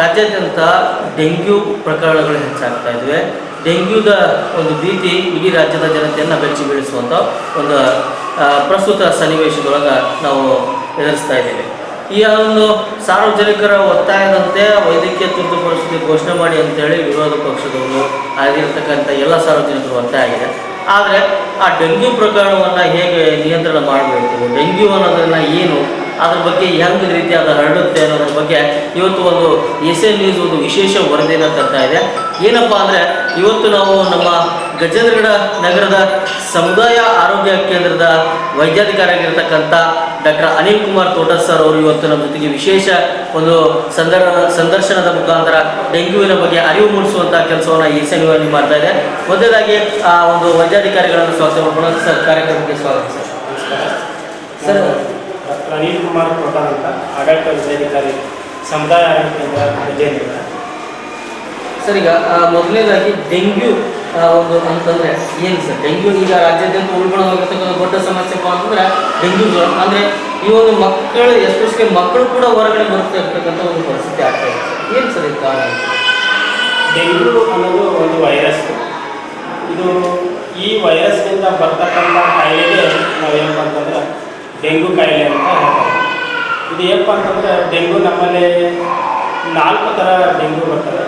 ರಾಜ್ಯಾದ್ಯಂತ ಡೆಂಗ್ಯೂ ಪ್ರಕರಣಗಳು ಹೆಚ್ಚಾಗ್ತಾ ಇದ್ವೆ. ಡೆಂಗ್ಯೂದ ಒಂದು ಭೀತಿ ಇಡೀ ರಾಜ್ಯದ ಜನತೆಯನ್ನು ಬೆಚ್ಚಿ ಬೀಳಿಸುವಂಥ ಒಂದು ಪ್ರಸ್ತುತ ಸನ್ನಿವೇಶದೊಳಗೆ ನಾವು ಎದುರಿಸ್ತಾ ಇದ್ದೇವೆ. ಈ ಒಂದು ಸಾರ್ವಜನಿಕರ ಒತ್ತಾಯದಂತೆ ವೈದ್ಯಕೀಯ ತುರ್ತು ಪರಿಸ್ಥಿತಿ ಘೋಷಣೆ ಮಾಡಿ ಅಂತೇಳಿ ವಿರೋಧ ಪಕ್ಷದವರು ಆಗಿರ್ತಕ್ಕಂಥ ಎಲ್ಲ ಸಾರ್ವಜನಿಕರು ಒತ್ತಾಯ ಆಗಿದೆ. ಆದರೆ ಆ ಡೆಂಗ್ಯೂ ಪ್ರಕರಣವನ್ನು ಹೇಗೆ ನಿಯಂತ್ರಣ ಮಾಡಬೇಕು? ಡೆಂಗ್ಯೂ ಅನ್ನೋದನ್ನು ಏನು ಅದ್ರ ಬಗ್ಗೆ ಹೆಂಗೆ ರೀತಿ ಅದು ಹರಡುತ್ತೆ ಅನ್ನೋದ್ರ ಬಗ್ಗೆ ಇವತ್ತು ಒಂದು ಎಸ್ ಎನ್ ನ್ಯೂಸ್ ಒಂದು ವಿಶೇಷ ವರದಿಯನ್ನು ತರ್ತಾ ಇದೆ. ಏನಪ್ಪ ಅಂದರೆ ಇವತ್ತು ನಾವು ನಮ್ಮ ಗಜೇಂದ್ರಗಡ ನಗರದ ಸಮುದಾಯ ಆರೋಗ್ಯ ಕೇಂದ್ರದ ವೈದ್ಯಾಧಿಕಾರಿಯಾಗಿರ್ತಕ್ಕಂಥ ಡಾಕ್ಟರ್ ಅನಿಲ್ ಕುಮಾರ್ ತೋಟಸ್ ಸರ್ ಅವರು ಇವತ್ತು ನಮ್ಮ ಜೊತೆಗೆ ವಿಶೇಷ ಒಂದು ಸಂದರ್ ಸಂದರ್ಶನದ ಮುಖಾಂತರ ಡೆಂಗ್ಯೂವಿನ ಬಗ್ಗೆ ಅರಿವು ಮೂಡಿಸುವಂಥ ಕೆಲಸವನ್ನು ಈ ಸಮಯದಲ್ಲಿ ಮಾಡ್ತಾ ಇದೆ. ಮೊದಲಾಗಿ ಆ ಒಂದು ವೈದ್ಯಾಧಿಕಾರಿಗಳನ್ನು ಸ್ವಾಗತ ಮಾಡ್ಕೊಳ್ಳೋದು ಸರ್ ಕಾರ್ಯಕ್ರಮಕ್ಕೆ ಸ್ವಾಗತ ಸರ್. ಸರ್ ಅನಿಲ್ ಕುಮಾರ್ ಕೋಟಾರ್ ಅಂತ ಆಡಳಿತ ವಿಷಯಾಧಿಕಾರಿ ಸಮುದಾಯ ಆಡಳಿತ ಕೇಂದ್ರ ವಿಜಯನಗರ ಸರ್ ಈಗ ಮೊದಲನೇದಾಗಿ ಡೆಂಗ್ಯೂ ಒಂದು ಅಂತಂದ್ರೆ ಏನು ಸರ್? ಡೆಂಗ್ಯೂ ಈಗ ರಾಜ್ಯಾದ್ಯಂತ ಉಳ್ಕೊಂಡು ಹೋಗಿರ್ತಕ್ಕಂಥ ದೊಡ್ಡ ಸಮಸ್ಯೆ ಅಂತಂದ್ರೆ ಡೆಂಗ್ಯೂ ಜ್ವರ. ಅಂದ್ರೆ ಈ ಒಂದು ಮಕ್ಕಳು ಎಸ್ಪೆಷಲಿ ಮಕ್ಕಳು ಕೂಡ ಹೊರಗಡೆ ಬರ್ತಾ ಇರ್ತಕ್ಕಂಥ ಒಂದು ಪರಿಸ್ಥಿತಿ ಆಗ್ತಾ ಇದೆ ಏನು ಸರ್ ಇದು ಕಾರಣ? ಡೆಂಗ್ಯೂ ಅನ್ನೋದು ಒಂದು ವೈರಸ್ ಇದು ಈ ವೈರಸ್ನಿಂದ ಬರ್ತಕ್ಕಂಥ ಕಾಯಿಲೆಗೆ ನಾವೇನಪ್ಪ ಅಂತಂದ್ರೆ ಡೆಂಗು ಕಾಯಿಲೆ ಅಂತ ಹೇಳ್ತಾರೆ. ಇದು ಏನಪ್ಪ ಅಂತಂದ್ರೆ ಡೆಂಗು ನಮ್ಮಲ್ಲಿ ನಾಲ್ಕು ಥರ ಡೆಂಗು ಬರ್ತದೆ.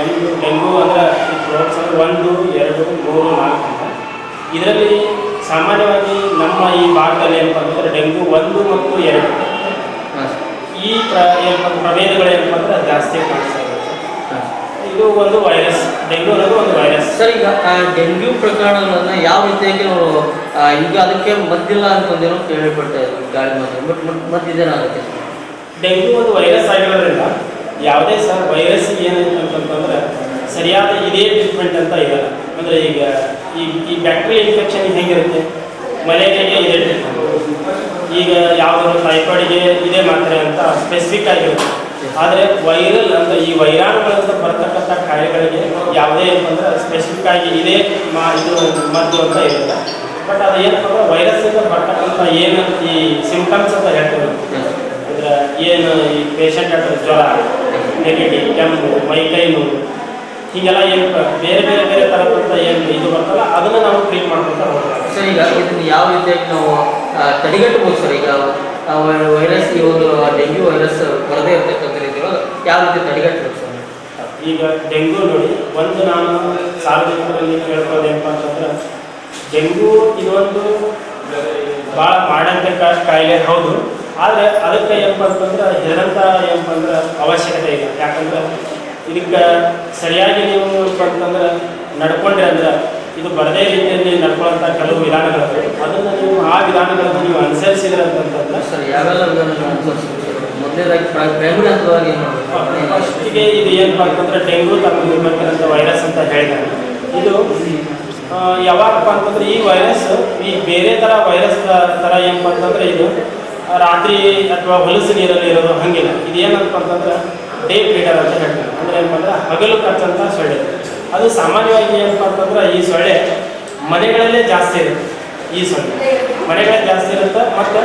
ಒಂದು ಡೆಂಗು ಅಂದ್ರೆ ಈ ಅಂದರೆ ಒಂದು ಎರಡು ಮೂರು ನಾಲ್ಕು ಅಂತ. ಇದರಲ್ಲಿ ಸಾಮಾನ್ಯವಾಗಿ ನಮ್ಮ ಈ ಭಾಗದಲ್ಲಿ ಏನಪ್ಪ ಅಂತಂದ್ರೆ ಡೆಂಗು ಒಂದು ಮತ್ತು ಎರಡು. ಈ ಪ್ರ ಏನಪ್ಪ ಪ್ರಭೇದಗಳು ಏನಪ್ಪ ಅಂದ್ರೆ ಜಾಸ್ತಿ ಕಾಣಿಸ್ತಾ ಇದೆ ಹಾಂ ಇದು ಒಂದು ವೈರಸ್ ಡೆಂಗ್ಯೂ ಅನ್ನೋದು ಒಂದು ವೈರಸ್ ಸರ್ ಈಗ ಡೆಂಗ್ಯೂ ಪ್ರಕರಣಗಳನ್ನ ಯಾವ ರೀತಿಯಾಗಿ ನಾವು ಈಗ ಅದಕ್ಕೆ ಮದ್ದಿಲ್ಲ ಅಂತಂದೇನೋ ಕೇಳಿಪಡ್ತಾ ಇದ್ರು ಗಾಳಿ ಮದ್ದು ಬಟ್ ಮದ್ದಿದೇನಾಗುತ್ತೆ ಡೆಂಗ್ಯೂ ಒಂದು ವೈರಸ್ ಆಗಿರೋದ್ರಿಂದ ಯಾವುದೇ ಸಹ ವೈರಸ್ ಏನು ಅಂತಂತಂದ್ರೆ ಸರಿಯಾದ ಇದೇ ಟ್ರೀಟ್ಮೆಂಟ್ ಅಂತ ಇರಲ್ಲ ಅಂದರೆ ಈಗ ಈ ಈ ಬ್ಯಾಕ್ಟೀರಿಯಾ ಇನ್ಫೆಕ್ಷನ್ ಹೆಂಗಿರುತ್ತೆ? ಮಲೇರಿಯಾಗೆ ಇದೇ ಟ್ರೀಟ್ಮೆಂಟ್ ಈಗ ಯಾವುದಾದ್ರು ಟೈಫಾಯ್ಡ್ಗೆ ಇದೇ ಮಾತ್ರೆ ಅಂತ ಸ್ಪೆಸಿಫಿಕ್ ಆಗಿರುತ್ತೆ. ಆದರೆ ವೈರಲ್ ಅಂತ ಈ ವೈರಾಣುಗಳಿಂದ ಬರ್ತಕ್ಕಂಥ ಕಾಯಿಲೆಗಳಿಗೆ ಯಾವುದೇ ಅಂತಂದ್ರೆ ಸ್ಪೆಸಿಫಿಕ್ ಆಗಿ ಇದೇ ಮಾ ಇದು ಮದ್ದು ಅಂತ ಇರುತ್ತೆ. ಬಟ್ ಅದು ಏನಪ್ಪ ವೈರಸ್ ವೈರಸ್ಸಿಂದ ಬರ್ತಕ್ಕಂಥ ಏನು ಈ ಸಿಂಪ್ಟಮ್ಸ್ ಅಂತ ಹೇಳ್ತೀವಿ. ಅಂದ್ರೆ ಏನು ಈ ಪೇಷಂಟ್ ಜ್ವರ ನೆಗಡಿ ಕೆಮ್ಮು ಮೈಕೈ ನೋವು, ಹೀಗೆಲ್ಲ ಏನು ಬೇರೆ ಬೇರೆ ಬೇರೆ ಥರದಂಥ ಏನು ಇದು ಬರ್ತಲ್ಲ, ಅದನ್ನು ನಾವು ಟ್ರೀಟ್ ಮಾಡ್ಕೊತಾ ಹೋಗ್ತೀವಿ. ಸರ್, ಈಗ ಇದನ್ನು ಯಾವ ರೀತಿಯಾಗಿ ನಾವು ತಡೆಗಟ್ಟಬಹುದು ಸರ್. ಈಗ ವೈರಸ್ ಈ ಒಂದು ಡೆಂಗ್ಯೂ ವೈರಸ್ ಬರದೇ ಇರತಕ್ಕಂಥ ರೀತಿಯೊಳಗೆ ಯಾವ ರೀತಿ ತಡೆಗಟ್ಟಬೇಕು ಸರ್? ಈಗ ಡೆಂಗ್ಯೂ ನೋಡಿ, ಒಂದು ನಾನು ಸಾರ್ವಜನಿಕರಲ್ಲಿ ಕೇಳ್ಕೊಳ್ಳೋದೇನಪ್ಪ ಅಂತಂದ್ರೆ, ಡೆಂಗ್ಯೂ ಇದೊಂದು ಭಾಳ ಮಾಡಂತ ಕಾಯಿಲೆ ಹೌದು, ಆದರೆ ಅದಕ್ಕೆ ಏನಪ್ಪ ಅಂತಂದ್ರೆ ಹೆದರಂತ ಏನಪ್ಪ ಅಂದ್ರೆ ಅವಶ್ಯಕತೆ ಇಲ್ಲ. ಯಾಕಂದ್ರೆ ಇದಕ್ಕೆ ಸರಿಯಾಗಿ ನೀವು ಏನಪ್ಪ ಅಂತಂದ್ರೆ ನಡ್ಕೊಂಡ್ರೆ ಅಂದ್ರೆ ಇದು ಬರದೇ ರೀತಿಯಲ್ಲಿ ನಡ್ಕೊಳ್ಳೋಂಥ ಕೆಲವು ವಿಧಾನಗಳಿವೆ ಅದನ್ನು ನೀವು ಆ ವಿಧಾನಗಳನ್ನು ನೀವು ಅನುಸರಿಸಿದ್ರೆ ಅಂತಂದ್ರೆ ಸರ್ ಯಾವೆಲ್ಲ ವಿಧಾನಗಳನ್ನು ಹಂತವಾಗಿ ಏನು ಫಸ್ಟಿಗೆ ಇದು ಏನಪ್ಪ ಅಂತಂದ್ರೆ ಡೆಂಗು ತಮ್ಮ ವೈರಸ್ ಅಂತ ಹೇಳಿದ್ದಾರೆ. ಇದು ಯಾವಾಗಪ್ಪ ಅಂತಂದ್ರೆ ಈ ವೈರಸ್ ಈ ಬೇರೆ ಥರ ವೈರಸ್ ಥರ ಏನಪ್ಪ ಅಂತಂದ್ರೆ ಇದು ರಾತ್ರಿ ಅಥವಾ ಹೊಲಸು ನೀರಲ್ಲಿ ಇರೋದು ಹಂಗಿಲ್ಲ. ಇದು ಏನಪ್ಪ ಅಂತಂದ್ರೆ ಡೇ ಬೀಟರ್ ಅಂತ ಹೇಳ್ತಾರೆ. ಅಂದ್ರೆ ಏನಪ್ಪ ಹಗಲು ಕಚ್ಚಂತ ಸೊಳ್ಳೆ. ಅದು ಸಾಮಾನ್ಯವಾಗಿ ಏನಪ್ಪ ಅಂತಂದ್ರೆ ಈ ಸೊಳ್ಳೆ ಮನೆಗಳಲ್ಲೇ ಜಾಸ್ತಿ ಇರುತ್ತೆ. ಈ ಸೊಳ್ಳೆ ಮನೆಗಳಲ್ಲಿ ಜಾಸ್ತಿ ಇರುತ್ತೆ ಮತ್ತು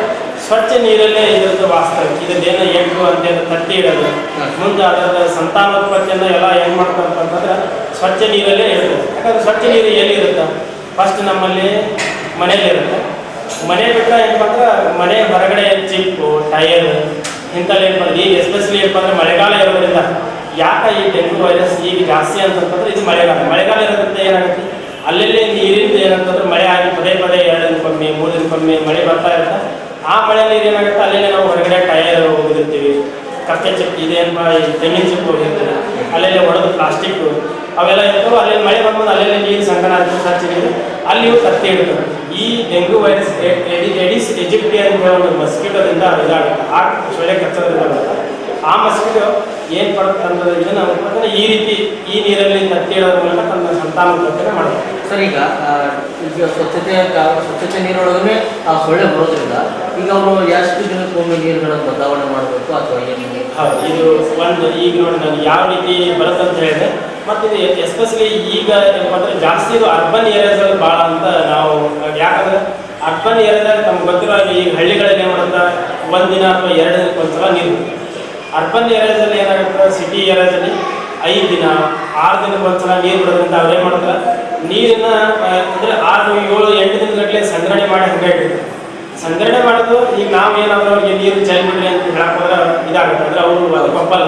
ಸ್ವಚ್ಛ ನೀರಲ್ಲೇ ಇರುತ್ತೆ ವಾಸ್ತವ ಇದನ್ನೇನು ಅಂತ ಅಂತೇನು ತಟ್ಟಿ ಇಡೋದು. ಮುಂದೆ ಅದರ ಸಂತಾನೋತ್ಪತ್ತಿಯನ್ನು ಎಲ್ಲ ಏನು ಮಾಡ್ತಾರೆ ಅಂತಂದ್ರೆ ಸ್ವಚ್ಛ ನೀರಲ್ಲೇ ಇರುತ್ತೆ. ಯಾಕಂದ್ರೆ ಸ್ವಚ್ಛ ನೀರು ಎಲ್ಲಿರುತ್ತೆ? ಫಸ್ಟ್ ನಮ್ಮಲ್ಲಿ ಮನೇಲಿರುತ್ತೆ ಮನೆ ಬಿಟ್ಟ ಏನು ಅಂದ್ರೆ ಮನೆ ಹೊರಗಡೆ ಚಿಪ್ಪು, ಟೈರ್ ಇಂಥಲ್ಲಿ ಏನು ಅಂದ್ರೆ ಈಗ ಎಸ್ಪೆಷಲಿ ಏನಪ್ಪ ಅಂದ್ರೆ ಮಳೆಗಾಲ ಇರೋದ್ರಿಂದ ಯಾಕೆ ಈ ಡೆಂಗ್ಯೂ ವೈರಸ್ ಈಗ ಜಾಸ್ತಿ ಅಂತಂತಂದ್ರೆ ಇದು ಮಳೆಗಾಲ. ಮಳೆಗಾಲ ಇರೋದ್ರಿಂದ ಏನಾಗುತ್ತೆ? ಅಲ್ಲಲ್ಲಿ ನೀರಿಂದ ಏನಂತಂದ್ರೆ ಮಳೆ ಆಗಿ ಪದೇ ಪದೇ ಎರಡು ದಿನಕ್ಕೊಮ್ಮೆ ಮೂರು ಕಮ್ಮಿ ಮಳೆ ಬರ್ತಾ ಇರುತ್ತೆ. ಆ ಮಳೆ ನೀರು ಏನಾಗುತ್ತೆ? ಅಲ್ಲೇ ನಾವು ಹೊರಗಡೆ ಟೈರ್ ಹೋಗಿರ್ತೀವಿ. ಕತ್ತೆ ಚಿಪ್ಪು ಇದೇನಪ್ಪ ತೆಂಗಿನ ಚಿಪ್ಪು ಹೋಗಿರ್ತೀವಿ ಅಲ್ಲೆಲ್ಲ ಹೊಡೆದು ಪ್ಲಾಸ್ಟಿಕ್ ಅವೆಲ್ಲ ಇರ್ತವೆ. ಅಲ್ಲೆಲ್ಲಿ ಮಳೆ ಬಂದ್ಮೇಲೆ ಅಲ್ಲೆಲ್ಲ ನೀರು ಸಂಕಟ ಆಗ್ತದೆ ಅಲ್ಲಿ ಇವು ತತ್ತಿ ಇಡ್ತವೆ ಈ ಡೆಂಗು ವೈರಸ್ ಎಡಿಸ್ ಎಜಿಪ್ಟಿ ಅಂತ ಹೇಳೋ ಒಂದು ಮಸ್ಕಿಟೋದಿಂದ ಇದಾಗುತ್ತೆ ಆ ಸೊಳ್ಳೆ ಕಚ್ಚೋದ್ರಿಂದ ಆ ಮಸ್ಕಿಟೋ ಏನು ಪಡುತ್ತೆ ಅಂತ ಇದನ್ನ ಈ ರೀತಿ ಈ ನೀರಲ್ಲಿ ತತ್ತಿಡೋದ್ರ ಮೂಲಕ ತನ್ನ ಸಂತಾನೋತ್ಪತ್ತಿನ ಮಾಡುತ್ತೆ ಸರ್ ಈಗ ಈಗ ಸ್ವಚ್ಛತೆ ಸ್ವಚ್ಛತೆ ನೀರೊಳಗನೆ ಆ ಸೊಳ್ಳೆ ಬರೋದ್ರಿಂದ ಈಗ ಅವರು ಎಷ್ಟು ದಿನಕ್ಕೊಮ್ಮೆ ನೀರುಗಳನ್ನು ಬದಲಾವಣೆ ಮಾಡಬೇಕು ಅಥವಾ ಏನು ಹೌದು ಇದು ಒಂದು ಈಗ ನೋಡಿ ನಾನು ಯಾವ ರೀತಿ ಬರುತ್ತೆ ಅಂತ ಹೇಳಿದೆ ಮತ್ತು ಎಸ್ಪೆಷಲಿ ಈಗ ಏನಪ್ಪ ಅಂದ್ರೆ ಜಾಸ್ತಿ ಇದು ಅರ್ಬನ್ ಏರಿಯಾದಲ್ಲಿ ಭಾಳ ಅಂತ ನಾವು ಯಾಕಂದ್ರೆ ಅರ್ಬನ್ ಏರಿಯಾದಲ್ಲಿ ನಮ್ಗೆ ಗೊತ್ತಿರೋ ಈಗ ಹಳ್ಳಿಗಳಲ್ಲಿ ಏನು ಒಂದಿನ ಅಥವಾ ಎರಡು ದಿನಕ್ಕೆ ಒಂದ್ಸಲ ನೀರು. ಅರ್ಬನ್ ಏರಿಯಾದಲ್ಲಿ ಏನಾಗುತ್ತೆ ಸಿಟಿ ಏರಿಯಾದಲ್ಲಿ ಐದು ದಿನ, ಆರು ದಿನಕ್ಕೆ ಒಂದ್ಸಲ ನೀರು ಬಿಡೋದ್ರಿಂದ ಅವ್ರೇನು ಮಾಡ್ತಾರೆ ನೀರನ್ನ ಅಂದರೆ ಆರು, ಏಳು, ಎಂಟು ದಿನಗಟ್ಟಲೆ ಸಂಗ್ರಹಣೆ ಮಾಡಿ ಹಂಗೆ ಸಂಗ್ರಹಣೆ ಮಾಡೋದು ಈಗ ನಾವು ಏನಾದ್ರು ಅವ್ರಿಗೆ ನೀರು ಚೈನ್ ಬಿಡ್ರಿ ಅಂತ ಹೇಳಕ್ ಹೋದ್ರೆ ಇದಾಗುತ್ತೆ, ಅಂದ್ರೆ ಅವರು ಒಪ್ಪಲ್ಲ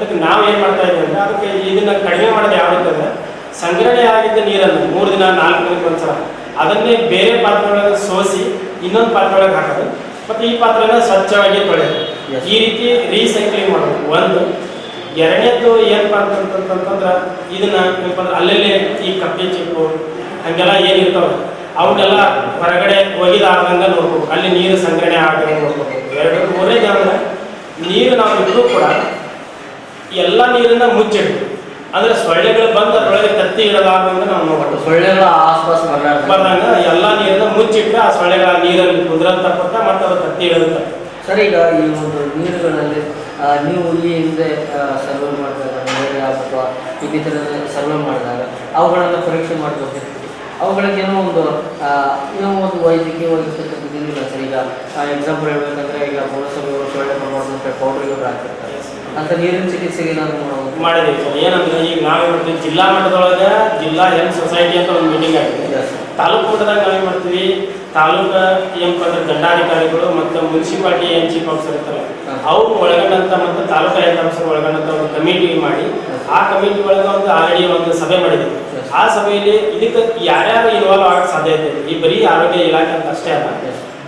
ಅದಕ್ಕೆ ನಾವು ಏನು ಮಾಡ್ತಾ ಇದ್ದೀವಿ ಅಂದ್ರೆ ಅದಕ್ಕೆ ಇದನ್ನ ಕಡಿಮೆ ಮಾಡೋದು ಯಾವ ರೀತಿ ಅಂದ್ರೆ ಸಂಗ್ರಹಣೆ ಆಗಿದ್ದ ನೀರನ್ನು ಮೂರು ದಿನ ನಾಲ್ಕು ದಿನಕ್ಕೆ ಒಂದ್ಸಲ ಅದನ್ನೇ ಬೇರೆ ಪಾತ್ರೆಗಳನ್ನ ಸೋಸಿ ಇನ್ನೊಂದು ಪಾತ್ರೆಗಳಿಗೆ ಹಾಕೋದು. ಮತ್ತು ಈ ಪಾತ್ರೆನ ಸ್ವಚ್ಛವಾಗಿ ತೊಳೆಯೋದು. ಈ ರೀತಿ ರೀಸೈಕ್ಲಿಂಗ್ ಮಾಡೋದು. ಒಂದು. ಎರಡನೇದ್ದು ಏನಪ್ಪ ಅಂತಂತಂದ್ರೆ ಇದನ್ನ ಅಲ್ಲಲ್ಲೇ ಈ ಕಪ್ಪೆ ಚಿಪ್ಪು ಹಂಗೆಲ್ಲ ಏನಿರ್ತಾವೆ ಅವನ್ನೆಲ್ಲ ಹೊರಗಡೆ ಒಗಿದಾಗಂಗೆ ನೋಡ್ಬೇಕು ಅಲ್ಲಿ ನೀರು ಸಂಗ್ರಹಣೆ ಆಗದಂಗೆ ನೋಡ್ಬೇಕು ಎರಡು ಮೂರನೇದು ಅಂದ್ರೆ ನೀರು ನಾವು ಇಟ್ಟರೂ ಕೂಡ ಎಲ್ಲ ನೀರನ್ನ ಮುಚ್ಚಿಡ್ತು ಅಂದ್ರೆ ಸೊಳ್ಳೆಗಳು ಬಂದ ಅದರೊಳಗೆ ತತ್ತಿ ಇಡಲಾರ್ದಂಗೆ ನಾವು ನೋಡ್ಬೋದು ಸೊಳ್ಳೆಗಳ ಆಸ್ಪಾಸ್ ಬಂದಾಗ. ಎಲ್ಲ ನೀರನ್ನ ಮುಚ್ಚಿಟ್ಟು ಆ ಸೊಳ್ಳೆಗಳ ನೀರಲ್ಲಿ ಕುದುರಂತ ಕೊಟ್ಟ ಮತ್ತೆ ಅದು ತತ್ತಿ ಇಡುತ್ತೆ ಸರ್ ಈಗ ಈ ಒಂದು ನೀರುಗಳಲ್ಲಿ ನೀವು ಈ ಹಿಂದೆ ಸರ್ವೆ ಮಾಡಿದಾಗ ಅಥವಾ ಇನ್ನಿತರ ಸರ್ವೆ ಮಾಡಿದಾಗ ಅವುಗಳನ್ನು ಪರೀಕ್ಷೆ ಮಾಡಬೇಕಿತ್ತು ಅವುಗಳಿಗೆ ಏನೋ ಒಂದು ಏನೋ ಒಂದು ವೈದ್ಯಕೀಯವಾಗಿರ್ತಕ್ಕಂಥದ್ದು ಇರಲಿಲ್ಲ ಸರ್. ಈಗ ಎಕ್ಸಾಂಪಲ್ ಹೇಳ್ಬೇಕಂದ್ರೆ ಈಗ ಪುರಸಭೆಯವರು ಸೊಳ್ಳೆ ಮಾಡ್ತಾರೆ ಪೌಡರ್ ಇವರು ಹಾಕಿರ್ತಾರೆ. ಅಂತ ನೀರಿನ ಚಿಕಿತ್ಸೆಗೆ ಏನಾದ್ರು ಮಾಡೋದು? ಮಾಡಿದ್ದೀವಿ ಸರ್. ಏನಂದ್ರೆ ಈಗ ನಾವು ಮಾಡ್ತೀವಿ. ಜಿಲ್ಲಾ ಮಟ್ಟದೊಳಗೆ ಜಿಲ್ಲಾ ಹೆಲ್ತ್ ಸೊಸೈಟಿ ಅಂತ ಒಂದು ಮೀಟಿಂಗ್ ಆಗಿದೆ. ತಾಲೂಕು ಮಟ್ಟದಾಗ ನಾವೇನು ಮಾಡ್ತೀವಿ. ತಾಲೂಕ ಏನಪ್ಪ ಅಂದ್ರೆ ದಂಡಾಧಿಕಾರಿಗಳು ಮತ್ತು ಮುನ್ಸಿಪಾಲಿಟಿ ಏನು ಚೀಫ್ ಆಫೀಸರ್ ಇರ್ತಾರೆ. ಅವ್ರು ಒಳಗೊಂಡಂತ ಮತ್ತು ತಾಲೂಕು ಹೆಲ್ತ್ ಆಫೀಸರ್ ಒಳಗೊಂಡಂತ ಒಂದು ಕಮಿಟಿ ಮಾಡಿ ಆ ಕಮಿಟಿ ಒಳಗೆ ಒಂದು ಆಲ್ರೆಡಿ ಒಂದು ಸಭೆ ಮಾಡಿದ್ದೀವಿ. ಆ ಸಭೆಯಲ್ಲಿ ಇದಕ್ಕೆ ಯಾರ್ಯಾರು ಇನ್ವಾಲ್ವ್ ಆಗಕ್ಕೆ ಸಾಧ್ಯತೆ ಇದೆ? ಈ ಬರೀ ಆರೋಗ್ಯ ಇಲಾಖೆ ಅಂತ ಅಷ್ಟೇ ಅಲ್ಲ.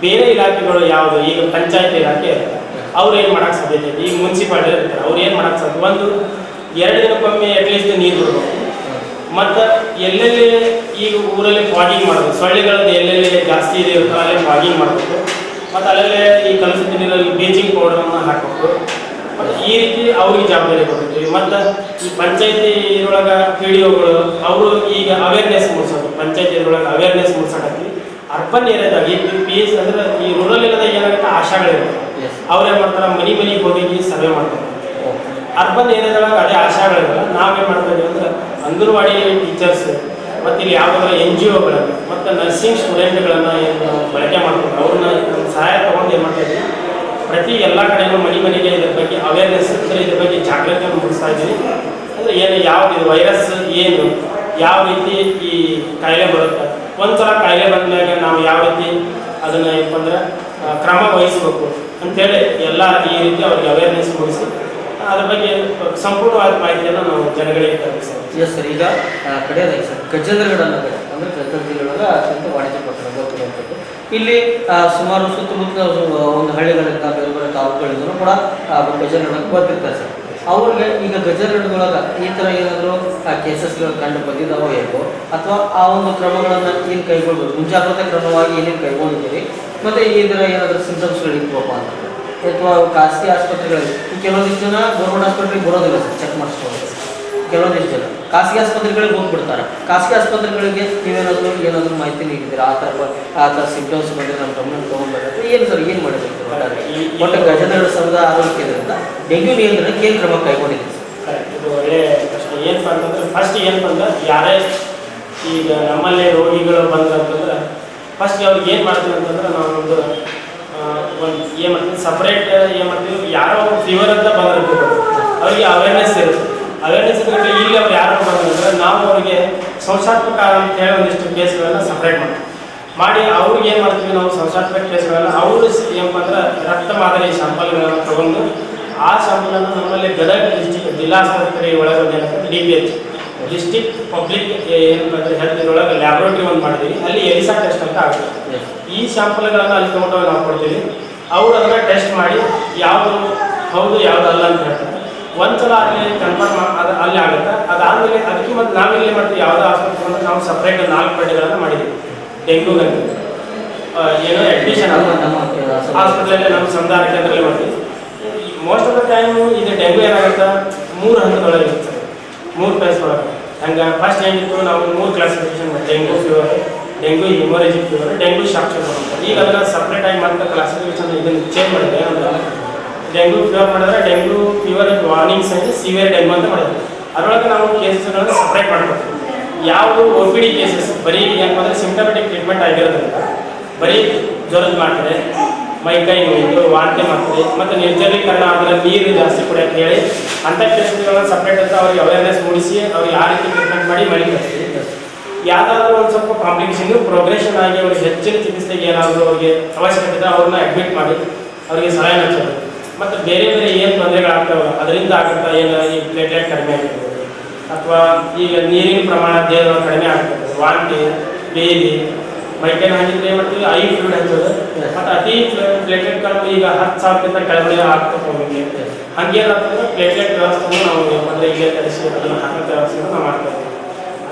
ಬೇರೆ ಇಲಾಖೆಗಳು ಯಾವುದು? ಈಗ ಪಂಚಾಯತ್ ಇಲಾಖೆ ಅವ್ರು ಏನು ಮಾಡಕ್ಕೆ ಸಾಧ್ಯತೆ ಇದೆ? ಈಗ ಮುನ್ಸಿಪಾಲ್ಟಿ ಇರ್ತಾರೆ. ಅವ್ರು ಏನು ಮಾಡಕ್ಕೆ ಸಾಧ್ಯ? ಒಂದು ಎರಡು ದಿನಕ್ಕೊಮ್ಮೆ ಅಟ್ಲೀಸ್ಟ್ ನೀರು ಬಿಡ್ಬೇಕು. ಮತ್ತು ಎಲ್ಲೆಲ್ಲಿ ಈಗ ಊರಲ್ಲಿ ಫಾಗಿಂಗ್ ಮಾಡಬೇಕು? ಸೊಳ್ಳೆಗಳದ್ದು ಎಲ್ಲೆಲ್ಲಿ ಜಾಸ್ತಿ ಇದೆ ಇರುತ್ತೋ ಅಲ್ಲಿ ಫಾಗಿಂಗ್ ಮಾಡಬೇಕು. ಮತ್ತು ಅಲ್ಲಲ್ಲೇ ಈ ಕಲಸಿದ ನೀರಲ್ಲಿ ಬ್ಲೀಚಿಂಗ್ ಪೌಡರನ್ನು ಹಾಕಬೇಕು. ಈ ರೀತಿ ಅವ್ರಿಗೆ ಜವಾಬ್ದಾರಿ ಕೊಟ್ಟಿರ್ತೀವಿ ಮತ್ತು ಈ ಪಂಚಾಯತಿ ಇದ್ರೊಳಗೆ ಡಿ ಒಗಳು ಅವರು ಈಗ ಅವೇರ್ನೆಸ್ ಮೂಡಿಸೋದು. ಪಂಚಾಯತಿ ಇದ್ರೊಳಗೆ ಅವೇರ್ನೆಸ್ ಮೂಡ್ಸಕತ್ತೀವಿ ಅರ್ಬನ್ ಏರಿಯಾದಾಗ ಈ ಪಿ ಎಸ್ ಅಂದ್ರೆ ಈ ರೂರಲ್ ಏರಿಯಾದಾಗ ಏನಾಗುತ್ತೆ? ಆಶಾಗಳಿರುತ್ತೆ ಅವ್ರೇನ್ ಮಾಡ್ತಾರೆ? ಮನೆ ಮನೆಗೆ ಹೋಗಿ ಸರ್ವೆ ಮಾಡ್ತಾರೆ. ಅರ್ಬನ್ ಏರಿಯಾದೊಳಗೆ ಅದೇ ಆಶಾಗಳಿರಲ್ಲ ನಾವೇನು ಮಾಡ್ತಾ ಇದೀವಿ ಅಂದ್ರೆ ಅಂಗನವಾಡಿ ಟೀಚರ್ಸ್ ಮತ್ತೆ ಇಲ್ಲಿ ಯಾವುದಾದ್ರು ಎನ್ ಜಿ ಒಗಳನ್ನು ಮತ್ತು ನರ್ಸಿಂಗ್ ಸ್ಟೂಡೆಂಟ್ಗಳನ್ನ ಏನು ಬಳಕೆ ಮಾಡ್ತಾರೆ. ಅವ್ರನ್ನ ಸಹಾಯ ತಗೊಂಡು ಏನು ಮಾಡ್ತಾ ಇದ್ದೀವಿ ಪ್ರತಿ ಎಲ್ಲ ಕಡೆಯೂ ಮನೆ ಮನೆಗೆ ಇದ್ರ ಬಗ್ಗೆ ಅವೇರ್ನೆಸ್ ಅಂದರೆ ಇದ್ರ ಬಗ್ಗೆ ಜಾಗೃತಿಯನ್ನು ಮೂಡಿಸ್ತಾ ಇದ್ದೀನಿ. ಅಂದರೆ ಏನು ಯಾವ ಇದು ವೈರಸ್ ಏನು, ಯಾವ ರೀತಿ ಈ ಕಾಯಿಲೆ ಬರುತ್ತೆ, ಒಂದ್ಸಲ ಕಾಯಿಲೆ ಬಂದಾಗ ನಾವು ಯಾವ ರೀತಿ ಅದನ್ನು ಏನಪ್ಪ ಅಂದ್ರೆ ಕ್ರಮ ವಹಿಸಬೇಕು ಅಂತೇಳಿ ಎಲ್ಲ ಈ ರೀತಿ ಅವ್ರಿಗೆ ಅವೇರ್ನೆಸ್ ಮೂಡಿಸಿ, ಅದ್ರ ಬಗ್ಗೆ ಸಂಪೂರ್ಣವಾದ ಮಾಹಿತಿಯನ್ನು ನಾವು ಜನಗಳಿಗೆ ತಲುಪಿಸ್ತೇವೆ. ಎಸ್ ಸರ್ ಈಗ ಕಡೆಯದಾಗಿ ಸರ್ ಗಜೇಂದ್ರಗಡ ಅಂದರೆ ಗದಗ ಜಿಲ್ಲೆಯೊಳಗೆ ಅತ್ಯಂತ ವಾಣಿಜ್ಯ ಪಟ್ಟಣ ಇಲ್ಲಿ ಸುಮಾರು ಸುತ್ತಮುತ್ತ ಒಂದು ಹಳ್ಳಿಗಳಿಂದ ಬೇರೆ ಬೇರೆ ತಾಲೂಕುಗಳಿಂದಲೂ ಕೂಡ ಆ, ಗಜೇಂದ್ರಗಡಕ್ಕೆ ಬರ್ತಿರ್ತಾರೆ ಸರ್. ಅವ್ರಿಗೆ ಈಗ ಗಜೇಂದ್ರಗಡದೊಳಗೆ ಈ ಥರ ಏನಾದರೂ ಕೇಸಸ್ಗಳು ಕಂಡು ಬಂದಿದ್ದಾವೋ ಏನೋ ಅಥವಾ ಆ ಒಂದು ಕ್ರಮಗಳನ್ನು ಏನು ಕೈಗೊಳ್ಬೇಕು ಮುಂಜಾಗ್ರತೆ ಕ್ರಮವಾಗಿ ಏನೇನು ಕೈಗೊಂಡಿದ್ದೀರಿ ಮತ್ತು ಈ ಥರ ಏನಾದರೂ ಸಿಂಟಮ್ಸ್ಗಳು ಇದ್ವಪ್ಪ ಅಂತ. ಅಥವಾ ಖಾಸಗಿ ಆಸ್ಪತ್ರೆಗಳಲ್ಲಿ ಕೆಲವೊಂದಿಷ್ಟು ಜನ ಗೌರ್ಮೆಂಟ್ ಆಸ್ಪತ್ರೆಗೆ ಬರೋದಿಲ್ಲ ಸರ್ ಚೆಕ್ ಮಾಡಿಸ್ಕೊಂಡು ಕೆಲವೊಂದಿಷ್ಟು ಜನ ಖಾಸಗಿ ಆಸ್ಪತ್ರೆಗಳಿಗೆ ಹೋಗ್ಬಿಡ್ತಾರೆ. ಖಾಸಗಿ ಆಸ್ಪತ್ರೆಗಳಿಗೆ ನೀವೇನಾದರೂ ಏನಾದರೂ ಮಾಹಿತಿ ನೀಡಿದ್ದೀರಾ? ಆ ಥರ ಆ ಥರ ಸಿಂಟಮ್ಸ್ ಬಂದರೆ ನಮ್ಮ ಗಮನ ತೊಗೊಂಡ್ಬರ್ಬೇಕು. ಏನು ಸರ್, ಏನು ಗಜನ ಒಟ್ಟು ಸಾವಿರದ ಸಮುದಾಯ ಆರೋಗ್ಯ ಕೇಂದ್ರದಿಂದ ಡೆಂಗ್ಯೂ ನಿಯಂತ್ರಣಕ್ಕೆ ಏನು ಕ್ರಮ ಕೈಗೊಂಡಿದೆ. ಸರ್ ಇದು ಏನಪ್ಪ ಅಂತಂದ್ರೆ ಫಸ್ಟ್ ಏನಪ್ಪ ಅಂದ್ರೆ ಯಾರೇ ಈಗ ನಮ್ಮಲ್ಲೇ ರೋಗಿಗಳು ಬಂದ್ರಂತಂದ್ರೆ ಫಸ್ಟ್ ಅವ್ರಿಗೆ ಏನು ಮಾಡ್ತೀವಿ ಅಂತಂದ್ರೆ ನಾವು ಒಂದು ಒಂದು ಏನು ಮಾಡ್ತೀವಿ ಸಪ್ರೇಟ್ ಏನು ಮಾಡ್ತೀವಿ? ಯಾರೋ ಫೀವರ್ ಅಂತ ಬಂದಿರ್ತೀವಿ ಅವರಿಗೆ ಅವೇರ್ನೆಸ್ ಇರುತ್ತೆ. ಅವೇರ್ನೆಸ್ ಇದ್ರೆ ಇಲ್ಲಿ ಅವ್ರು ಯಾರು ಬಂದ್ರೆ ನಾವು ಅವರಿಗೆ ಸಂಶಾತ್ಮಕ ಅಂತ ಹೇಳಿ ಒಂದಿಷ್ಟು ಕೇಸ್ಗಳನ್ನ ಸಪ್ರೇಟ್ ಮಾಡ್ತೀವಿ. ಮಾಡಿ ಅವ್ರಿಗೆ ಏನು ಮಾಡ್ತೀವಿ ನಾವು ಸಂಶಾತ್ಮಕ ಕೇಸ್ಗಳನ್ನ ಅವರು ಏನಪ್ಪ ಅಂದ್ರೆ ರಕ್ತ ಮಾದರಿ ಶಾಂಪಲ್ಗಳನ್ನ ತಗೊಂಡು ಆ ಶಾಂಪಲನ್ನು ನಮ್ಮಲ್ಲಿ ಗದಗ ಡಿಸ್ಟಿಕ್ ಜಿಲ್ಲಾಸ್ಪತ್ರೆ ಒಳಗೆ D B H district public ಏನಪ್ಪ ಅಂದ್ರೆ ಹೆಲ್ತ್ ಇದ್ರೊಳಗೆ ಲ್ಯಾಬೋರೇಟರಿ ಒಂದು ಮಾಡಿದೀವಿ. ಅಲ್ಲಿ ಎಲಿಸಾ ಟೆಸ್ಟ್ ಅಂತ ಆಗುತ್ತೆ. ಈ ಶಾಂಪಲ್ಗಳನ್ನು ಅಲ್ಲಿ ತೊಗೊಂಡೋಗಿ ನಾವು ಕೊಡ್ತೀವಿ. ಅವರು ಅದನ್ನು ಟೆಸ್ಟ್ ಮಾಡಿ ಯಾವುದು ಹೌದು ಯಾವುದು ಅಲ್ಲ ಅಂತ ಹೇಳ್ತಾರೆ. ಒಂದ್ಸಲ ಅಲ್ಲಿ ಕನ್ಫರ್ಮ್ ಅದು ಅಲ್ಲಿ ಆಗುತ್ತೆ. ಅದಾದಮೇಲೆ ಅದಕ್ಕೆ ಮತ್ತು ನಾವಿಲ್ಲಿ ಮಾಡ್ತೀವಿ? ಯಾವುದೋ ಆಸ್ಪತ್ರೆ ಅಂದ್ರೆ ನಾವು ಸಪ್ರೇಟ್ ನಾಲ್ಕು ಬೆಡ್ಗಳನ್ನು ಮಾಡಿದ್ದೀವಿ. ಡೆಂಗ್ಯೂಗಂತ ಏನೋ ಅಡ್ಮಿಷನ್ ಆಸ್ಪತ್ರೆಯಲ್ಲಿ ನಮ್ಮ ಸಂಧಾನ ಕೇಂದ್ರದಲ್ಲಿ ಮಾಡ್ತೀವಿ. ಮೋಸ್ಟ್ ಆಫ್ ದ ಟೈಮ್ ಇದು ಡೆಂಗ್ಯೂ ಏನಾಗುತ್ತೆ ಮೂರು ಹಂತಗಳಲ್ಲಿ ಇರುತ್ತೆ. ಮೂರು ಪ್ಲೇಸ್ ಒಳಗೆ. ಹಂಗೆ ಫಸ್ಟ್ ಏನಿತ್ತು ನಾವು ಮೂರು classification dengue fever dengue haemorrhagic fever dengue shock fever ಅಂತ. ಈಗ ಅದನ್ನು ಸಪ್ರೇಟ್ ಆಗಿ ಮತ್ತೆ ಕ್ಲಾಸಿಫಿಕೇಶನ್ ಇದನ್ನು ಚೇಂಜ್ ಮಾಡಿದೆ ಏನಂದ್ರೆ ಡೆಂಗ್ಯೂ ಫೀವರ್ ಮಾಡಿದ್ರೆ ಡೆಂಗ್ಯೂ ಫೀವರ್ ವಾರ್ನಿಂಗ್ ಅಂತ ಸಿವಿಯರ್ ಡೆಂಗ್ಯೂ ಅಂತ ಮಾಡಿದ್ರು. ಅದರೊಳಗೆ ನಾವು ಕೇಸಸ್ಗಳನ್ನು ಸಪ್ರೇಟ್ ಮಾಡ್ಕೊತೀವಿ. ಯಾವುದು ಒ ಪಿ ಡಿ ಕೇಸಸ್ ಬರೀ ಏನಂದ್ರೆ ಸಿಂಟಮೆಟಿಕ್ ಟ್ರೀಟ್ಮೆಂಟ್ ಆಗಿರೋದ್ರಿಂದ, ಬರೀ ಜ್ವರದ ಮಾಡ್ತಾರೆ ಮೈಕೈ ನೋಯಿತು ವಾಂತಿ ಮಾಡ್ತದೆ ಮತ್ತು ನಿರ್ಜಲೀಕರಣ ಆದರೆ ನೀರು ಜಾಸ್ತಿ ಕುಡಿಯೋಕ್ಕೆ ಹೇಳಿ, ಅಂಥ ಕೇಸಸ್ಗಳನ್ನ ಸಪ್ರೇಟ್ ಅಂತ ಅವ್ರಿಗೆ ಅವೇರ್ನೆಸ್ ಮೂಡಿಸಿ, ಅವ್ರಿಗೆ ಯಾವ ರೀತಿ ಟ್ರೀಟ್ಮೆಂಟ್ ಮಾಡಿ ಮನೆ ಯಾವ್ದಾದ್ರು ಒಂದು ಸ್ವಲ್ಪ ಕಾಂಪ್ಲಿಕೇಶನ್ ಪ್ರೋಗ್ರೆಷನ್ ಆಗಿ ಅವ್ರಿಗೆ ಹೆಚ್ಚಿನ ಚಿಕಿತ್ಸೆಗೆ ಏನಾದರೂ ಅವ್ರಿಗೆ ಅವಶ್ಯಕತೆ ಅವ್ರನ್ನ ಅಡ್ಮಿಟ್ ಮಾಡಿ, ಅವರಿಗೆ ಸಹಾಯ ಹಚ್ಚೋದು ಮತ್ತು ಬೇರೆ ಬೇರೆ ಏನು ತೊಂದರೆಗಳಾಗ್ತಾವೆ ಅದರಿಂದ ಆಗುತ್ತಾ ಏನು ಈ ಪ್ಲೇಟ್ಲೆಟ್ ಕಡಿಮೆ ಆಗ್ತದೆ? ಅಥವಾ ಈಗ ನೀರಿನ ಪ್ರಮಾಣ ದೇಹದೊಳಗೆ ಕಡಿಮೆ ಆಗ್ತದೆ? ವಾಂತಿ ಬೇಲಿ ಮೈಕೈನ ಹಾಕಿದ್ರೆ ಮತ್ತು ಐ ಫ್ಲೂಡ್ ಹಚ್ಚೋದು ಮತ್ತು ಅತಿ ಪ್ಲೇಟ್ಲೆಟ್ಗಳು ಈಗ ಹತ್ತು ಸಾವಿರಕ್ಕಿಂತ ಕಡಿಮೆ ಆಗ್ತಾ ಹೋಗಿ ಹಂಗೇನಾಗ್ತದೆ ಪ್ಲೇಟ್ಲೆಟ್ ವ್ಯವಸ್ಥೆಯನ್ನು ನಾವು ಅಂದರೆ ಈಗ ಕಲಿಸಿ ಅದನ್ನು ಹಾಕೋ ವ್ಯವಸ್ಥೆಯನ್ನು ನಾವು ಮಾಡ್ತೇವೆ.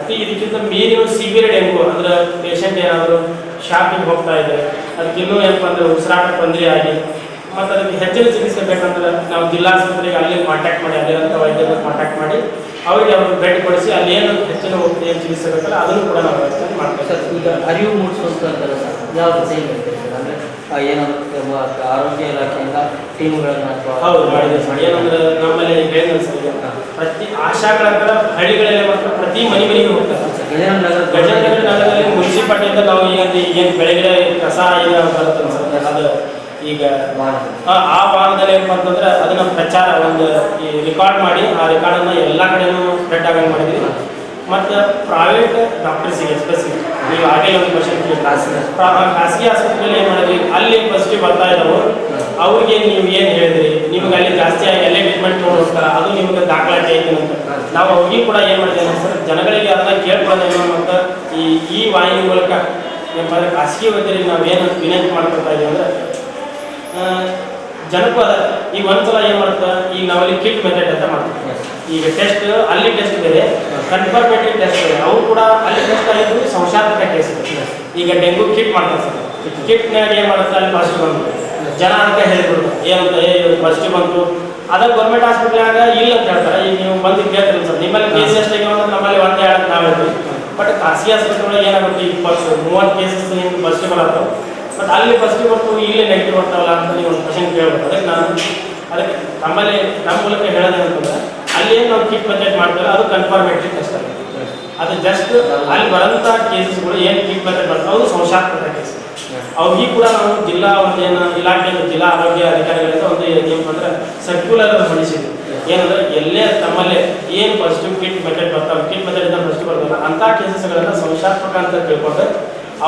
ಅತಿ ಇದಕ್ಕಿಂತ ಮೀರಿನ ಸಿವಿಯರ್ ಡೆಂಗು ಅಂದ್ರೆ ಪೇಷಂಟ್ ಏನಾದರೂ ಶಾಪಿಗೆ ಹೋಗ್ತಾ ಇದ್ದಾರೆ ಅದಕ್ಕೆ ಇನ್ನೂ ಏನಪ್ಪ ಅಂದ್ರೆ ಉಸಿರಾಟ ತೊಂದರೆ ಆಗಿ ಮತ್ತು ಅದಕ್ಕೆ ಹೆಚ್ಚಿನ ಚಿಕಿತ್ಸೆ ಬೇಕಂದ್ರೆ ನಾವು ಜಿಲ್ಲಾಸ್ಪತ್ರೆಗೆ ಅಲ್ಲಿ ಕಾಂಟ್ಯಾಕ್ಟ್ ಮಾಡಿ ಅಲ್ಲಿರಂಥ ವೈದ್ಯರ ಕಾಂಟ್ಯಾಕ್ಟ್ ಮಾಡಿ ಅವರಿಗೆ ಅವ್ರಿಗೆ ಭೇಟಿ ಕೊಡಿಸಿ ಅಲ್ಲೇನು ಏನು ಹೆಚ್ಚಿನ ಏನು ಚಿಕಿತ್ಸೆ ಬೇಕಲ್ಲ ಅದನ್ನು ಕೂಡ ನಾವು ವ್ಯವಸ್ಥೆ ಮಾಡ್ತೇವೆ. ಸರ್ ಈಗ ಅರಿವು ಮೂಡಿಸುವಂಥ ಯಾವ ಅಂದರೆ ಏನಾದ್ರು ಆರೋಗ್ಯ ಇಲಾಖೆಯಿಂದ ಟೀಮ್ಗಳನ್ನ ಅಥವಾ ಹೌದು ಮಾಡಿದೆ ಸರ್. ಏನಂದ್ರೆ ನಮ್ಮಲ್ಲಿ ಹೇಳಿದ್ರೆ ಸರ್ ಪ್ರತಿ ಆಶಾಗಳಂತರ ಹಳ್ಳಿಗಳಲ್ಲಿ ಮಾತ್ರ ಪ್ರತಿ ಮನೆ ಮನೆಗೆ ಹೋಗ್ತಾರೆ ಗಜೇಂದ್ರ ನಗರದಲ್ಲಿ ಮುನ್ಸಿಪಾಲ್ಟಿಯಿಂದ ನಾವು ಈಗ ಏನು ಬೆಳಗ್ಗೆ ಕಸ ಏನು ಬರುತ್ತೆ ಸರ್ ಅದು ಈಗ ಆ ಭಾಗದಲ್ಲಿ ಏನಪ್ಪ ಅಂತಂದ್ರೆ ಅದನ್ನ ಪ್ರಚಾರ ಒಂದು ಈ ರೆಕಾರ್ಡ್ ಮಾಡಿ ಆ ರೆಕಾರ್ಡನ್ನು ಎಲ್ಲ ಕಡೆನೂ ಸ್ಪ್ರೆಡ್ ಆಗಂಗೆ ಮಾಡಿದ್ವಿ. ಮತ್ತು ಪ್ರೈವೇಟ್ ಡಾಕ್ಟರ್ಸಿಗೆ ಸ್ಪೆಸಿಫಿಕ್ ನೀವು ಆಗಲೇ ಒಂದು ಕ್ವಶನ್ ಖಾಸಗಿ ಖಾಸಗಿ ಆಸ್ಪತ್ರೆಯಲ್ಲಿ ಏನು ಮಾಡಿದ್ವಿ? ಅಲ್ಲಿ ಪಾಸಿಟಿವ್ ಬರ್ತಾ ಇದ್ದಾವೆ ಅವ್ರಿಗೆ ನೀವು ಏನು ಹೇಳಿದ್ರಿ? ನಿಮ್ಗೆ ಅಲ್ಲಿ ಜಾಸ್ತಿ ಆಗಿ ಅಲ್ಲೇ ಟ್ರೀಟ್ಮೆಂಟ್ ಹೋಗ್ತಾರ ಅದು ನಿಮ್ಗೆ ದಾಖಲಾತಿ ಐತಿ ಅಂತ. ನಾವು ಅವ್ರಿಗೆ ಕೂಡ ಏನು ಮಾಡಿದ್ದೇವೆ ಸರ್ ಜನಗಳಿಗೆ ಅದನ್ನ ಕೇಳ್ಕೊಳ್ಳೋದೇನು ಅಂತ ಈ ಈ ವಾಹಿನಿ ಮೂಲಕ ಏನಪ್ಪ ಖಾಸಗಿ ವೈದ್ಯರಿಗೆ ನಾವು ಏನು ವಿನಂತಿ ಮಾಡ್ಕೊಳ್ತಾ ಇದೀವಿ ಅಂದ್ರೆ ಆ, ಈಗ ಒಂದು ಈಗ ಒಂದ್ಸಲ ಏನು ಮಾಡ್ತಾರೆ ಈಗ ನಾವಲ್ಲಿ ಕಿಟ್ ಮೆಥಡ್ ಅಂತ ಮಾಡ್ತೀವಿ. ಈಗ ಟೆಸ್ಟ್ ಅಲ್ಲಿ ಟೆಸ್ಟ್ ಬೇರೆ ಕನ್ಫರ್ಮೇಟಿವ್ ಟೆಸ್ಟ್ ಬೇರೆ ಅವು ಕೂಡ ಅಲ್ಲಿ ಟೆಸ್ಟ್ ಆಗಿದ್ದು ಸಂಶಾತ್ಮಕ ಟೆಸ್ಟ್ ಈಗ ಡೆಂಗು ಕಿಟ್ ಮಾಡ್ತಾರೆ ಸರ್. ಕಿಟ್ನಾಗ ಏನು ಮಾಡುತ್ತೆ? ಅಲ್ಲಿ ಪಾಸಿಟಿವ್ ಬಂತು. ಜನ ಅಂತ ಹೇಳ್ಬಿಡ್ತಾರೆ ಏನಂತ ಏ ಪಾಸಿಟಿವ್ ಬಂತು. ಅದ ಗೌರ್ಮೆಂಟ್ ಹಾಸ್ಪಿಟ್ಲಾಗ ಇಲ್ಲ ಅಂತ ಹೇಳ್ತಾರೆ. ಈಗ ನೀವು ಬಂದು ಕೇಳ್ತೀರಿ ಸರ್. ನಿಮ್ಮಲ್ಲಿ ಕೇಸ್ ಎಷ್ಟು ಅಂದ್ರೆ ನಮ್ಮಲ್ಲಿ ಒಂದೇ ಹೇಳಕ್ ನಾವು ಹೇಳ್ತೀವಿ. ಬಟ್ ಖಾಸಗಿ ಆಸ್ಪತ್ರೆ ಒಳಗೆ ಏನಾಗುತ್ತೆ? ಫಸ್ಟ್ ಮೂವತ್ತು ಕೇಸಸ್ ನಿಮ್ಗೆ ಪಾಸಿಟಿವ್ ಬರತ್ತೆ ಮತ್ತು ಅಲ್ಲಿ ಫಸ್ಟ್ ಬಂದು ಇಲ್ಲೇ ನೆಗೆಟಿವ್ ಬರ್ತಾವಲ್ಲ ಅಂತ ನೀವು ಒಂದು ಕ್ವಶನ್ ಕೇಳ್ಬೇಕು. ಅದಕ್ಕೆ ನಾನು ಅದಕ್ಕೆ ನಮ್ಮಲ್ಲಿ, ನಮ್ಮ ಮೂಲಕ ಹೇಳೋದೇನಂತಂದ್ರೆ ಅಲ್ಲಿ ಏನು ನಾವು ಕಿಟ್ ಮೆಥಡ್ ಮಾಡ್ತಾರೆ ಅದು ಕನ್ಫರ್ಮೇಟ್ರಿ ಟೆಸ್ಟ್ ಆಗಿದೆ ಅದು ಜಸ್ಟ್ ಅಲ್ಲಿ ಬರೋಂಥ ಕೇಸಸ್ಗಳು ಏನು ಕಿಟ್ ಮೆಥಡ್ ಬರ್ತವೆ, ಅದು ಸಂಶಾತ್ಮಕ ಕೇಸ್ ಅವ್ರಿಗೆ ಕೂಡ ನಾವು ಜಿಲ್ಲಾ ಒಂದು ಏನು, ಇಲಾಖೆ, ಜಿಲ್ಲಾ ಆರೋಗ್ಯ ಅಧಿಕಾರಿಗಳಿಂದ ಒಂದು ಏನಪ್ಪ ಅಂದ್ರೆ ಸರ್ಕ್ಯುಲರ್ ಹೊಡಿಸಿದ್ವಿ ಏನಂದ್ರೆ ಎಲ್ಲೇ ತಮ್ಮಲ್ಲೇ ಏನು ಪಾಸಿಟಿವ್ ಕಿಟ್ ಬಜೆಟ್ ಬರ್ತಾವೆ ಕಿಟ್ ಬಜೆಟ್ ಇಂದ ಫಸ್ಟ್ ಬರ್ತಲ್ಲ ಅಂತ ಕೇಸಸ್ಗಳನ್ನ ಸಂಶಾತ್ಮಕ ಅಂತ ತಿಳ್ಕೊಂಡು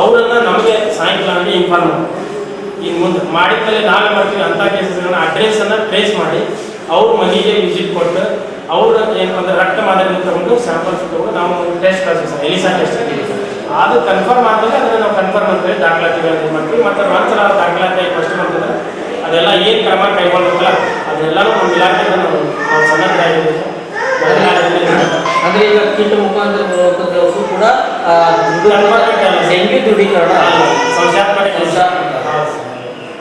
ಅವರನ್ನ ನಮಗೆ ಸಾಯಂಕಾಲ ಇನ್ಫಾರ್ಮ್ ಮಾಡಿ ಇನ್ನು ಮುಂದೆ ಮಾಡಿದ್ಮೇಲೆ ನಾವೇ ಮಾಡ್ತೀವಿ ಅಂಥ ಕೇಸಸ್ಗಳನ್ನ ಅಡ್ರೆಸ್ಸನ್ನು ಟ್ರೇಸ್ ಮಾಡಿ, ಅವ್ರ ಮನೆಗೆ ವಿಸಿಟ್ ಕೊಟ್ಟು, ಅವ್ರ ಏನು ಅಂದರೆ ರಕ್ತ ಮಾದರಿ ತಗೊಂಡು ಸ್ಯಾಂಪಲ್ಸ್ ತಗೊಂಡು ನಾವು ಟೆಸ್ಟ್ ಕಳಿಸ್ತೀವಿ ಸರ್, ಎಲಿಸಾ ಟೆಸ್ಟ್ ಅದು ಕನ್ಫರ್ಮ್ ಆದಮೇಲೆ ಅದನ್ನ ನಾವು ಕನ್ಫರ್ಮ್ ಅಂತ ಹೇಳಿ ದಾಖಲಾತಿಗಳನ್ನು ಮಾಡ್ತೀವಿ. ಮತ್ತು ನಂತರ ದಾಖಲಾತಿ ಫಸ್ಟ್ ಮಾಡ್ತದೆ ಅದೆಲ್ಲ ಏನು ಕ್ರಮ ಕೈಗೊಳ್ಳಬೇಕಲ್ಲ ಅದೆಲ್ಲನೂ ನಮ್ಮ ಇಲಾಖೆಯಿಂದ ನಾವು ಸನ್ನದ್ಧರಾಗಿದ್ದೀವಿ ಈಗ ಕಿಟ್ ಮುಖಾಂತರ ಬರುವಂಥದ್ದು ಕೂಡ ಆ, ದೃಢೀಕರಣ-.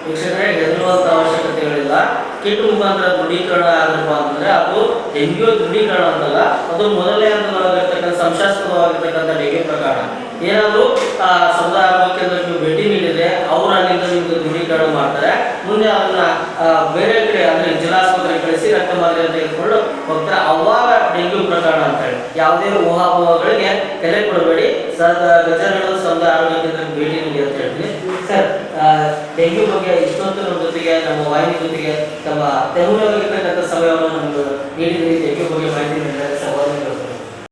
ವೀಕ್ಷಕರೇ ಹೆದರುವಂತ ಅವಶ್ಯಕತೆಗಳಿಲ್ಲ. ಕೀಟ ಮುಖಾಂತರ ದೃಢೀಕರಣ ಆದ್ರಪ್ಪ ಅಂತಂದ್ರೆ ಅದು ಡೆಂಗ್ಯೂ ದೃಢೀಕರಣ ಅಂತಲ್ಲ ಅದು ಮೊದಲನೇ ಹಂತದೊಳಗಿರ್ತಕ್ಕಂಥ ಸಂಶಾಸ್ಪದವಾಗಿರ್ತಕ್ಕಂಥ ಡೆಂಗ್ಯೂ ಪ್ರಕರಣ ಏನಾದ್ರು ಸಮುದಾಯ ಆರೋಗ್ಯ ಕೇಂದ್ರಕ್ಕೆ ನೀವು ಭೇಟಿ ನೀಡಿದ್ರೆ ಅವರು ಅಲ್ಲಿಂದ ನಿಮ್ಗೆ ದೃಢೀಕರಣ ಮಾಡ್ತಾರೆ. ಮುಂದೆ ಅದನ್ನ ಬೇರೆ ಕಡೆ ಅಂದ್ರೆ ಜಿಲ್ಲಾಸ್ಪತ್ರೆ ಕಳಿಸಿ ರಕ್ತ ಮಾದರಿ ತೆಗೆದುಕೊಂಡು ಹೋಗ್ತಾರೆ. ಅವಾಗ ಡೆಂಗ್ಯೂ ಪ್ರಕರಣ ಅಂತ ಹೇಳಿ. ಯಾವುದೇ ಊಹಾಪೋಹಗಳಿಗೆ ತಲೆ ಕೊಡಬೇಡಿ. ಸರ್ ಗಜಗಳು ಸಮುದಾಯ ಆರೋಗ್ಯ ಕೇಂದ್ರಕ್ಕೆ ಭೇಟಿ ನೀಡಿ ಅಂತ ಹೇಳ್ತೀನಿ. ಸರ್ ಡೆಂಗ್ಯೂ ಬಗ್ಗೆ ಇಷ್ಟೊತ್ತು ನಮ್ಮ ಜೊತೆಗೆ, ನಮ್ಮ ವಾಹಿನಿ ಜೊತೆಗೆ ತಮ್ಮ ತೆಲುಗಿರ್ತಕ್ಕಂಥ ಸಮಯವನ್ನು ನಮ್ಗೆ ನೀಡಿದ್ರಿ. ಡೆಂಗ್ಯೂ ಬಗ್ಗೆ ಮಾಹಿತಿ ನೀಡಿದ್ದಾರೆ ಸರ್.